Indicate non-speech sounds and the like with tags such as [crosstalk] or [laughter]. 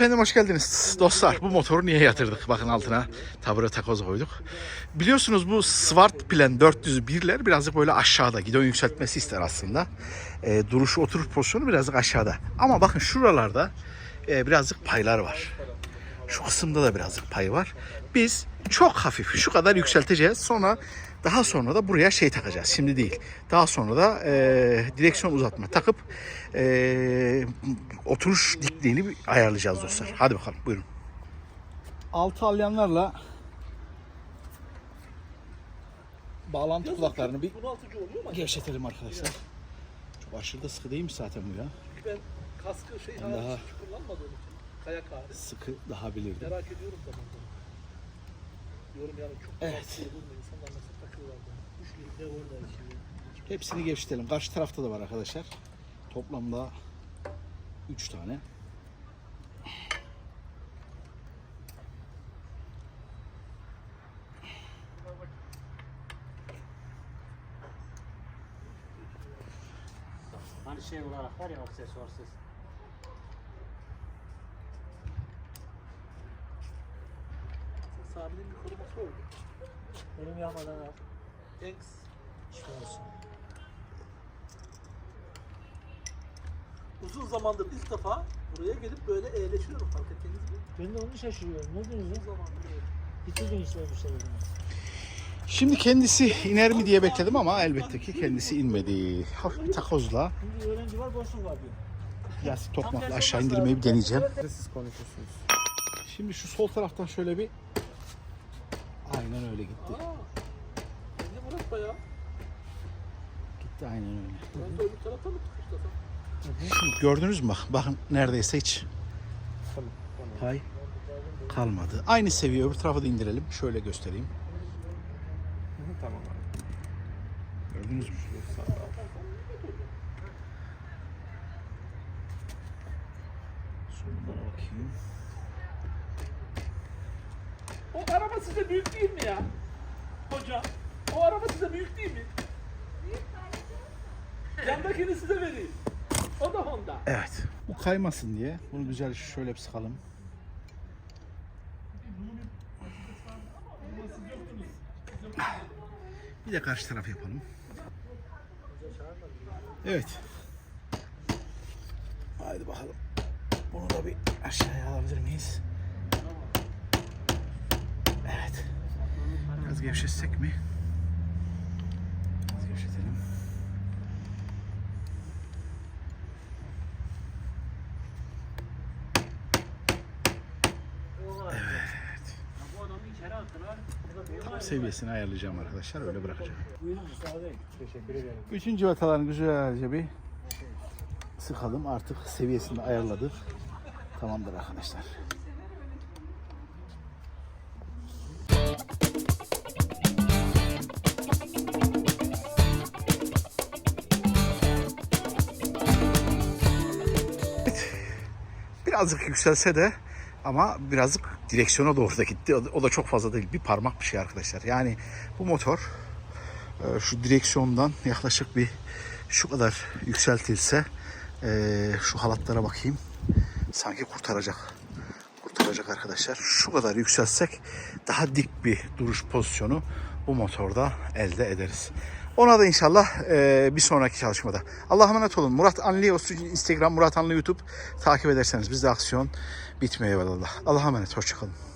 Efendim hoş geldiniz dostlar. Bu motoru niye yatırdık? Bakın altına tabure takoz koyduk. Biliyorsunuz bu Swart Plan 401'ler birazcık böyle aşağıda. Gidon yükseltmesi ister aslında. E, duruşu oturuş pozisyonu birazcık aşağıda. Ama bakın şuralarda e, birazcık paylar var. Şu kısımda da birazcık pay var. Biz çok hafif şu kadar yükselteceğiz. Sonra daha sonra da buraya şey takacağız. Şimdi değil. Daha sonra da e, direksiyon uzatma takıp e, oturuş dikliğini ayarlayacağız dostlar. Hadi bakalım buyurun. Altı alyanlarla bağlantı kulaklarını bir Bunaltıcı oluyor mu? gevşetelim arkadaşlar. Çok aşırı da sıkı değilmiş zaten bu ya. Ben kaskı şey daha- hiç kullanmadığım için. Kayak hariç. Sıkı daha bilirdim. Merak ediyorum zaman zaman. Diyorum yani çok Evet. İnsanlar nasıl takıyorlar bunu. Üçlülük ne orada şimdi. Hepsini gevşetelim. Karşı tarafta da var arkadaşlar. Toplamda 3 tane. Hani şey olarak var ya aksesuarsız. Sami'nin bir koruması oldu. Benim yapmadan al. Thanks. İşte olsun. Uzun zamandır ilk defa buraya gelip böyle eğleşiyorum fark ettiniz mi? Ben de onu şaşırıyorum. Ne diyorsunuz Uzun zamandır evet. Bitirdin işte bu sefer. Şimdi kendisi iner mi diye bekledim ama elbette ki kendisi inmedi. Hafif bir takozla Şimdi öğrenci var boşluk var diyor. yastık tokmakla aşağı indirmeyi bir deneyeceğim. Siz konuşuyorsunuz. Şimdi şu sol taraftan şöyle bir aynen öyle gitti. Beni Murat bayağı. Gitti aynen öyle. Ben de öbür tarafa mı tıkışlasam? Şimdi gördünüz mü bak bakın neredeyse hiç pay kalmadı. Aynı seviye öbür tarafı da indirelim. Şöyle göstereyim. Tamam abi. Gördünüz mü? Soluna bakayım. O araba size büyük değil mi ya? Hocam. O araba size büyük değil mi? Yandakini size vereyim. O da Honda. Evet. Bu kaymasın diye bunu güzel şöyle bir sıkalım. Bir [sighs] de karşı taraf yapalım. Evet. Haydi bakalım. Bunu da bir aşağıya alabilir miyiz? Evet. Biraz gevşetsek mi? Biraz gevşetelim. Tam seviyesini ayarlayacağım arkadaşlar. Öyle bırakacağım. Bütün civatalarını güzelce bir sıkalım. Artık seviyesini ayarladık. Tamamdır arkadaşlar. Birazcık yükselse de ama birazcık direksiyona doğru da gitti. O da- çok fazla değil. Bir parmak bir şey arkadaşlar. Yani bu motor ee, şu direksiyondan yaklaşık bir şu kadar yükseltilse ee, şu halatlara bakayım sanki kurtaracak kurtaracak arkadaşlar şu kadar yükseltsek daha dik bir duruş pozisyonu bu motorda elde ederiz ona da inşallah ee, bir sonraki çalışmada. Allah'a emanet olun. Murat olsun Instagram Murat Anli YouTube. Takip ederseniz bizde aksiyon bitmiyor eyvallah Allah'a emanet. Hoşçakalın